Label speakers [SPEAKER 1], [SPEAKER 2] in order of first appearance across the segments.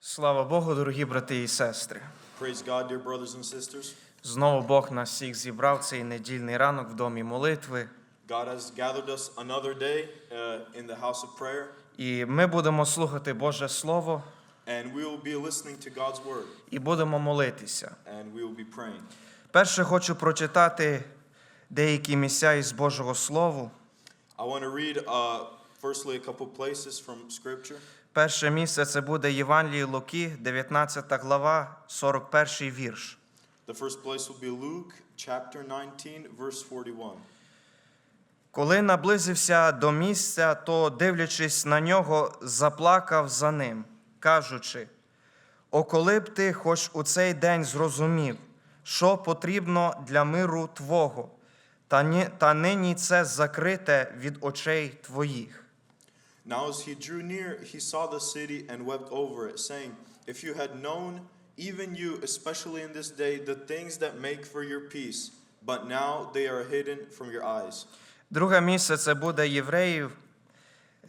[SPEAKER 1] Слава Богу, дорогі брати і сестри.
[SPEAKER 2] Praise God, dear brothers and sisters.
[SPEAKER 1] Знову Бог нас всіх зібрав цей недільний ранок в домі молитви.
[SPEAKER 2] God has gathered us another day uh, in the house of prayer,
[SPEAKER 1] І ми будемо слухати Боже Слово
[SPEAKER 2] and we will be listening to God's word,
[SPEAKER 1] і будемо молитися.
[SPEAKER 2] and we will be praying.
[SPEAKER 1] Перше хочу прочитати деякі місця із Божого Слова.
[SPEAKER 2] I want to read, uh, firstly, a couple places from Scripture.
[SPEAKER 1] Перше місце це буде Євангеліє Луки, 19 глава, 41 вірш.
[SPEAKER 2] The first place will be Luke chapter 19, verse 41.
[SPEAKER 1] Коли наблизився до місця, то, дивлячись на нього, заплакав за ним, кажучи: О, коли б ти хоч у цей день зрозумів, що потрібно для миру Твого, та нині це закрите від очей твоїх.
[SPEAKER 2] Now, as he drew near, he saw the city and wept over it, saying, If you had known, even you, especially in this day, the things that make for your peace, but now they are hidden from your eyes.
[SPEAKER 1] Друге місце це буде Євреїв,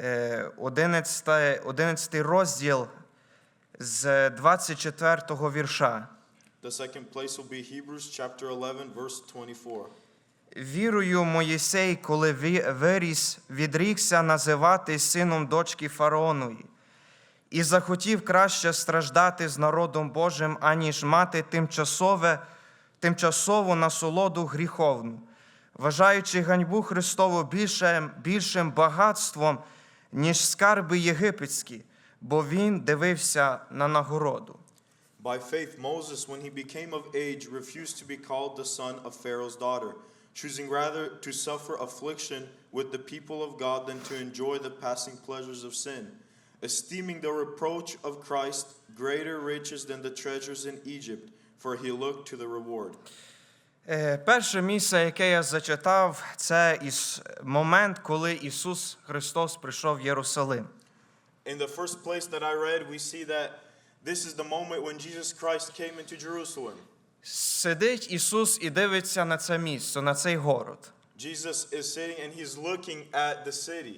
[SPEAKER 1] е, 11, 11 розділ з 24 вірша.
[SPEAKER 2] The second place will be Hebrews chapter 11, verse 24.
[SPEAKER 1] Вірою Моїсей, коли виріс, відрікся називати сином дочки фараонові, і захотів краще страждати з народом Божим, аніж мати тимчасове, тимчасову насолоду гріховну, вважаючи ганьбу Христову більшим, більшим багатством, ніж скарби єгипетські, бо він дивився на нагороду.
[SPEAKER 2] By faith, Moses, when he became of age, refused to be called the son of Pharaoh's daughter, choosing rather to suffer affliction with the people of God than to enjoy the passing pleasures of sin, esteeming the reproach of Christ greater riches than the treasures in Egypt, for he looked to the reward.
[SPEAKER 1] Е, Перше місце, яке я зачитав, це із момент, коли Ісус Христос прийшов в Єрусалим.
[SPEAKER 2] In the first place that I read, we see that this is the moment when Jesus Christ came into Jerusalem.
[SPEAKER 1] Сидить Ісус і дивиться на це місце, на цей город.
[SPEAKER 2] Jesus is sitting and he's looking at the city.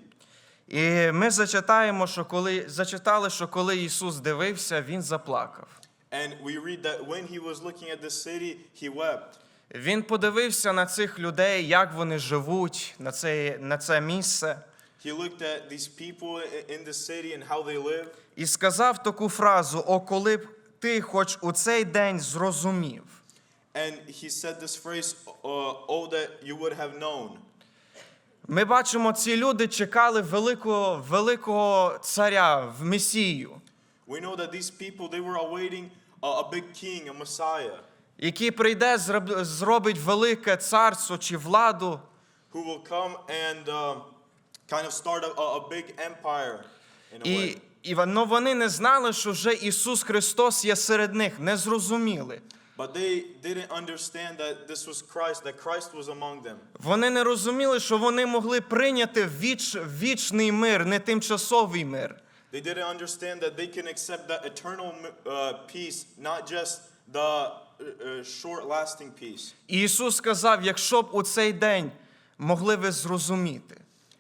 [SPEAKER 1] І ми зачитаємо, що коли зачитали, що коли Ісус дивився, Він заплакав.
[SPEAKER 2] And we read that when he was looking at the city, he wept.
[SPEAKER 1] Він подивився на цих людей, як вони живуть, на це, на це місце,
[SPEAKER 2] He looked at these people in the city and how they live.
[SPEAKER 1] і сказав таку фразу: О, коли б ти хоч у цей день зрозумів.
[SPEAKER 2] And he said this phrase, uh, Oh, that you would have known.
[SPEAKER 1] Ми бачимо, ці люди чекали великого, великого царя в Месію,
[SPEAKER 2] We know that these people, they were awaiting a, a big king, a Messiah,
[SPEAKER 1] який прийде, зробить велике царство чи владу.
[SPEAKER 2] who will come and um, kind of start a, a big empire in a way.
[SPEAKER 1] І, ну, вони не знали, що вже Ісус Христос є серед них, не зрозуміли.
[SPEAKER 2] But they didn't understand that this was Christ, that Christ was among them.
[SPEAKER 1] Вони не розуміли, що вони могли прийняти віч, вічний мир, не тимчасовий мир.
[SPEAKER 2] They didn't understand that they can accept that eternal uh, peace, not just the uh, uh, short lasting peace.
[SPEAKER 1] Ісус сказав, якщо б у цей день могли ви зрозуміти.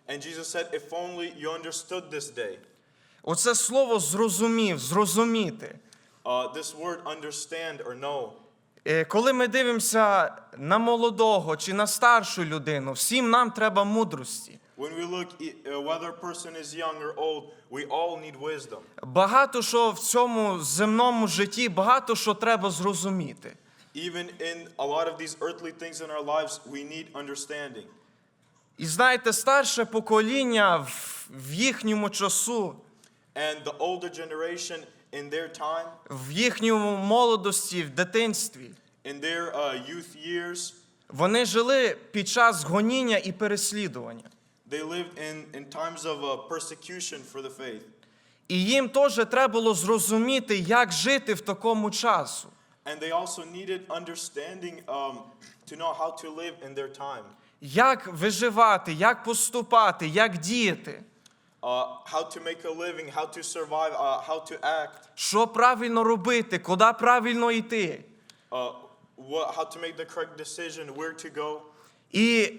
[SPEAKER 2] And Jesus said, If only you understood this day.
[SPEAKER 1] Оце слово зрозумів, зрозуміти.
[SPEAKER 2] Uh, this word understand or know.
[SPEAKER 1] Е, Коли ми дивимося на молодого чи на старшу людину, всім нам треба мудрості.
[SPEAKER 2] When we look, uh, whether a person is young or old, we all need wisdom.
[SPEAKER 1] Багато що в цьому земному житті, багато що треба зрозуміти.
[SPEAKER 2] Even in a lot of these earthly things in our lives, we need understanding.
[SPEAKER 1] І знаєте, старше покоління в їхньому часу,
[SPEAKER 2] And the older generation in their time,
[SPEAKER 1] в їхньому молодості, в дитинстві,
[SPEAKER 2] in their uh, youth years,
[SPEAKER 1] вони жили під час гоніння і переслідування.
[SPEAKER 2] they lived in, in times of uh, persecution for the faith.
[SPEAKER 1] І їм теж треба було зрозуміти, як жити в такому часу.
[SPEAKER 2] And they also needed understanding um, to know how to live in their time,
[SPEAKER 1] Як виживати, як поступати, як діяти,
[SPEAKER 2] uh, how to make a living, how to survive, uh, how to act,
[SPEAKER 1] що правильно робити, куди правильно йти.
[SPEAKER 2] uh, how to make the correct decision, where to go.
[SPEAKER 1] І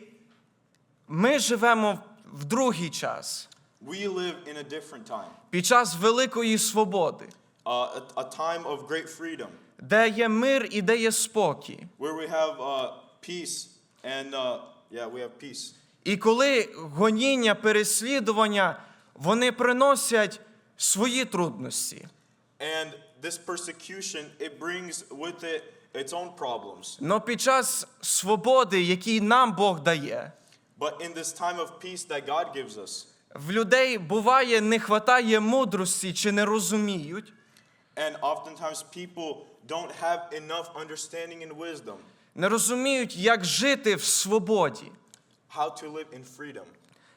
[SPEAKER 1] ми живемо в другий час,
[SPEAKER 2] We live in a different time.
[SPEAKER 1] під час великої свободи.
[SPEAKER 2] uh, a, a time of great freedom,
[SPEAKER 1] де є мир і де є спокій.
[SPEAKER 2] where we have uh, peace and uh, yeah, we have peace.
[SPEAKER 1] І коли гоніння, переслідування, вони приносять свої трудності.
[SPEAKER 2] And this persecution, it brings with it its own problems.
[SPEAKER 1] Но під час свободи, який нам Бог дає,
[SPEAKER 2] But in this time of peace that God gives us,
[SPEAKER 1] в людей буває не хватає мудрості чи не розуміють,
[SPEAKER 2] and oftentimes people don't have enough understanding and wisdom
[SPEAKER 1] не розуміють, як жити в свободі.
[SPEAKER 2] how to live in freedom.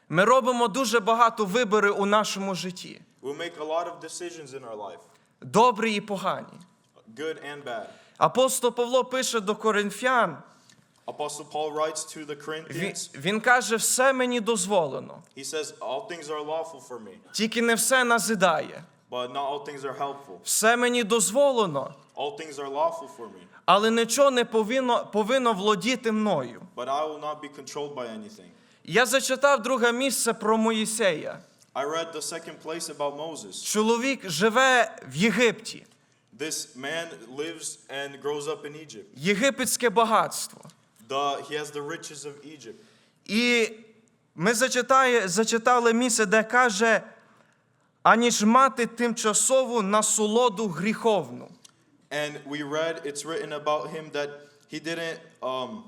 [SPEAKER 1] Ми робимо дуже багато виборів у нашому житті,
[SPEAKER 2] We make a lot of decisions in our life,
[SPEAKER 1] добрі і погані.
[SPEAKER 2] good and bad.
[SPEAKER 1] Апостол Павло пише до коринфян,
[SPEAKER 2] Apostle Paul writes to the
[SPEAKER 1] він,
[SPEAKER 2] Corinthians,
[SPEAKER 1] він каже, все мені дозволено,
[SPEAKER 2] he says, All things are lawful for me,
[SPEAKER 1] тільки не все назидає.
[SPEAKER 2] but not all things are helpful.
[SPEAKER 1] Все мені дозволено,
[SPEAKER 2] All things are lawful for me,
[SPEAKER 1] але нічого не повинно, повинно владіти мною.
[SPEAKER 2] but I will not be controlled by anything.
[SPEAKER 1] Я зачитав друге місце про Моїсея.
[SPEAKER 2] I read the second place about Moses.
[SPEAKER 1] Чоловік живе в Єгипті,
[SPEAKER 2] This man lives and grows up in Egypt.
[SPEAKER 1] єгипетське багатство.
[SPEAKER 2] The, he has the riches of Egypt.
[SPEAKER 1] І ми зачитає, зачитали місце, де каже, аніж мати тимчасову насолоду гріховну.
[SPEAKER 2] And we read, it's written about him that he didn't, um,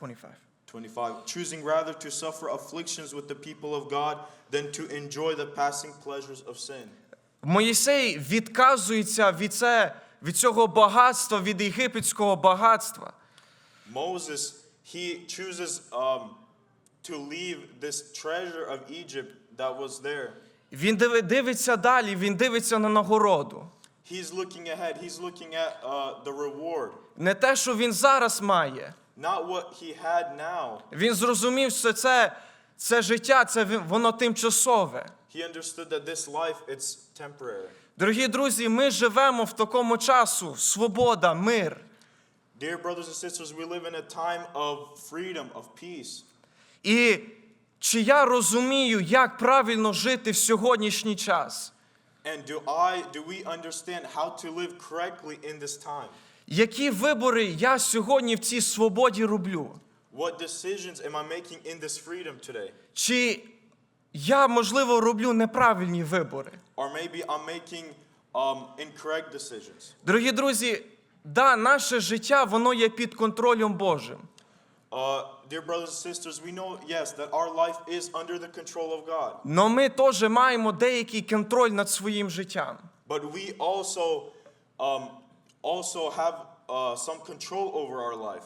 [SPEAKER 1] 25.
[SPEAKER 2] 25, choosing rather to suffer afflictions with the people of God than to enjoy the passing pleasures of sin.
[SPEAKER 1] Моїсей відказується від, це, від цього багатства, від єгипетського багатства.
[SPEAKER 2] Moses, he chooses um, to leave this treasure of Egypt that was there.
[SPEAKER 1] Він дивиться далі, він дивиться на нагороду.
[SPEAKER 2] He's looking ahead, he's looking at uh, the reward,
[SPEAKER 1] Не те, що він зараз має.
[SPEAKER 2] Not what he had now.
[SPEAKER 1] Він зрозумів, що це, це життя, це воно тимчасове.
[SPEAKER 2] He understood that this life, it's temporary.
[SPEAKER 1] Дорогі друзі, ми живемо в такому часу, свобода, мир.
[SPEAKER 2] Dear brothers and sisters, we live in a time of freedom, of peace.
[SPEAKER 1] І чи я розумію, як правильно жити в сьогоднішній час?
[SPEAKER 2] And do I, do we understand how to live correctly in this time?
[SPEAKER 1] Які вибори я сьогодні в цій свободі роблю?
[SPEAKER 2] What decisions am I making in this freedom today?
[SPEAKER 1] Чи я, можливо, роблю неправильні вибори?
[SPEAKER 2] Or maybe I'm making um, incorrect decisions.
[SPEAKER 1] Дорогі друзі, да, наше життя, воно є під контролем Божим.
[SPEAKER 2] Uh, dear brothers and sisters, we know, yes, that our life is under the control of God.
[SPEAKER 1] Но ми теж маємо деякий контроль над своїм життям.
[SPEAKER 2] But we also, um, also have uh, some control over our life.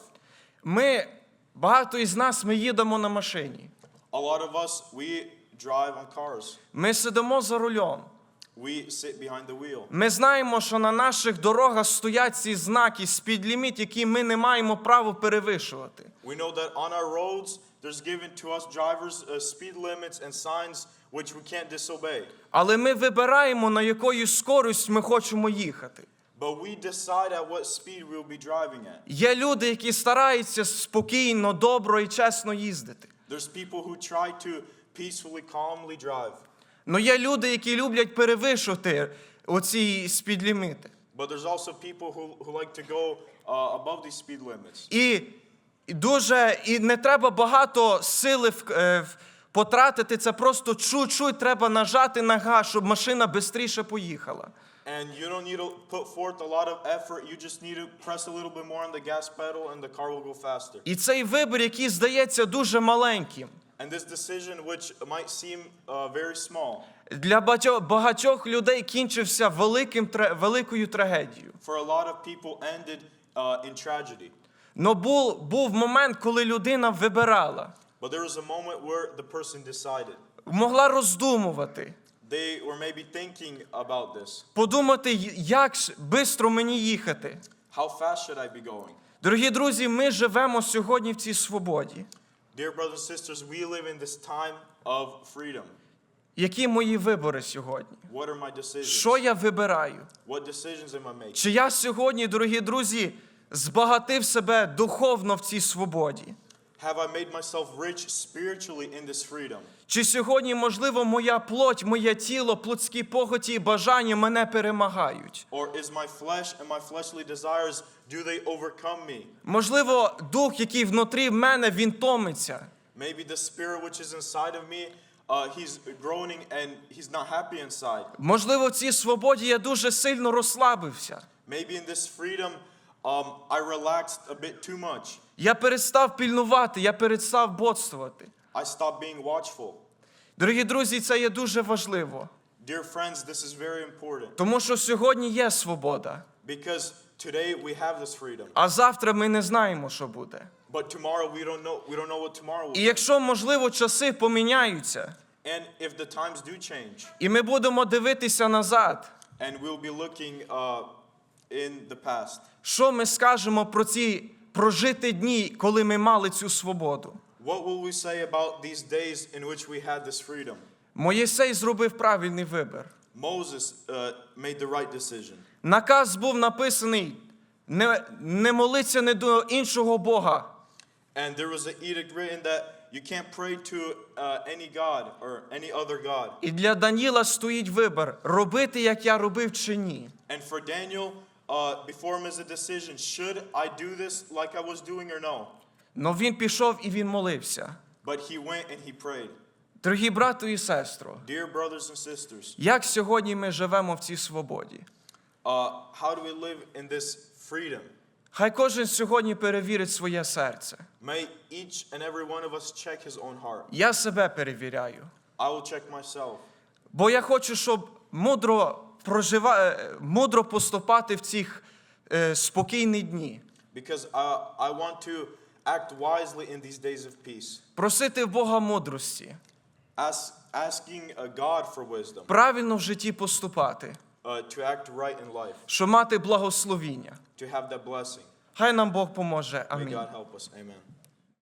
[SPEAKER 1] Ми, багато із нас, ми їдемо на машині.
[SPEAKER 2] A lot of us, we drive on cars.
[SPEAKER 1] Ми сидимо за рулем.
[SPEAKER 2] We sit behind the wheel.
[SPEAKER 1] Ми знаємо, що на наших дорогах стоять ці знаки спідліміт, які ми не маємо права перевищувати.
[SPEAKER 2] We know that on our roads, there's given to us drivers uh, speed limits and signs which we can't disobey.
[SPEAKER 1] Але ми вибираємо, на якою скорість ми хочемо їхати. Є люди, які стараються спокійно, добро і чесно їздити. Но є люди, які люблять перевищувати оці спідліміти.
[SPEAKER 2] Uh,
[SPEAKER 1] і дуже і не треба багато сили в, е, в- потратити. Це просто чуть-чуть треба нажати на газ, щоб машина швидше поїхала.
[SPEAKER 2] And you don't need to put forth a lot of effort. You just need to press a little bit more on the gas pedal and the car will go faster.
[SPEAKER 1] І цей вибір, який здається дуже маленьким,
[SPEAKER 2] And this decision, which might seem uh, very small,
[SPEAKER 1] для багатьох, багатьох людей кінчився великим, великою трагедією.
[SPEAKER 2] for a lot of people ended uh, in tragedy.
[SPEAKER 1] Но був, був момент, коли людина вибирала,
[SPEAKER 2] But there was a moment where the person decided.
[SPEAKER 1] могла роздумувати,
[SPEAKER 2] They were maybe thinking about this.
[SPEAKER 1] подумати, як швидко мені їхати.
[SPEAKER 2] How fast should I be going?
[SPEAKER 1] Дорогі друзі, ми живемо сьогодні в цій свободі.
[SPEAKER 2] Dear brothers and sisters, we live in this time of freedom.
[SPEAKER 1] Які мої вибори сьогодні?
[SPEAKER 2] What are my decisions?
[SPEAKER 1] Що я вибираю?
[SPEAKER 2] What decisions am I making?
[SPEAKER 1] Чи я сьогодні, дорогі друзі, збагатив себе духовно в цій свободі?
[SPEAKER 2] Have I made myself rich spiritually in this freedom?
[SPEAKER 1] Чи сьогодні, можливо, моя плоть, моє тіло, плотські похоті і бажання мене перемагають?
[SPEAKER 2] Or is my flesh and my fleshly desires, do they overcome me?
[SPEAKER 1] Можливо, дух, який внутрі в мене, він томиться.
[SPEAKER 2] Maybe the spirit which is inside of me, uh, he's groaning and he's not happy inside.
[SPEAKER 1] Можливо, в цій свободі я дуже сильно розслабився.
[SPEAKER 2] Maybe in this freedom, um, I relaxed a bit too much.
[SPEAKER 1] Я перестав пільнувати, я перестав бодствувати.
[SPEAKER 2] I stopped being watchful.
[SPEAKER 1] Дорогі друзі, це є дуже важливо,
[SPEAKER 2] Dear friends, this is very important
[SPEAKER 1] тому що сьогодні є свобода,
[SPEAKER 2] because today we have this freedom,
[SPEAKER 1] а завтра ми не знаємо, що буде.
[SPEAKER 2] but tomorrow we don't know. We don't know what tomorrow will
[SPEAKER 1] І якщо, можливо, часи поміняються,
[SPEAKER 2] And if the times do change,
[SPEAKER 1] і ми будемо дивитися назад,
[SPEAKER 2] and we'll be looking uh, in the past,
[SPEAKER 1] що ми скажемо про ці прожиті дні, коли ми мали цю свободу?
[SPEAKER 2] what will we say about these days in which we had this freedom?
[SPEAKER 1] Моїсей зробив правильний вибір.
[SPEAKER 2] Moses uh, made the right decision.
[SPEAKER 1] Наказ був написаний: не, не молиться не до іншого Бога,
[SPEAKER 2] And there was an edict written that you can't pray to uh, any god or any other god.
[SPEAKER 1] І для Даніла стоїть вибір, робити, як я робив чи ні.
[SPEAKER 2] And for Daniel, uh, before him is a decision should I do this like I was doing or no?
[SPEAKER 1] Но він пішов і він молився.
[SPEAKER 2] But he went and he prayed.
[SPEAKER 1] Дорогі брату і сестро,
[SPEAKER 2] Dear brothers and sisters,
[SPEAKER 1] як сьогодні ми живемо в цій свободі?
[SPEAKER 2] uh, how do we live in this freedom?
[SPEAKER 1] Хай кожен сьогодні перевірить своє серце.
[SPEAKER 2] May each and every one of us check his own heart.
[SPEAKER 1] Я себе перевіряю.
[SPEAKER 2] I will check myself.
[SPEAKER 1] Бо я хочу, щоб мудро прожива... е, мудро поступати в ці е, спокійні дні.
[SPEAKER 2] Because uh, I want to act wisely in these days of peace.
[SPEAKER 1] Просити Бога мудрості,
[SPEAKER 2] Ask, asking uh, God for wisdom
[SPEAKER 1] правильно в житті поступати,
[SPEAKER 2] uh, to act right in life,
[SPEAKER 1] щоб мати благословіння.
[SPEAKER 2] to have that blessing.
[SPEAKER 1] Хай нам Бог поможе.
[SPEAKER 2] May God help us. Amen.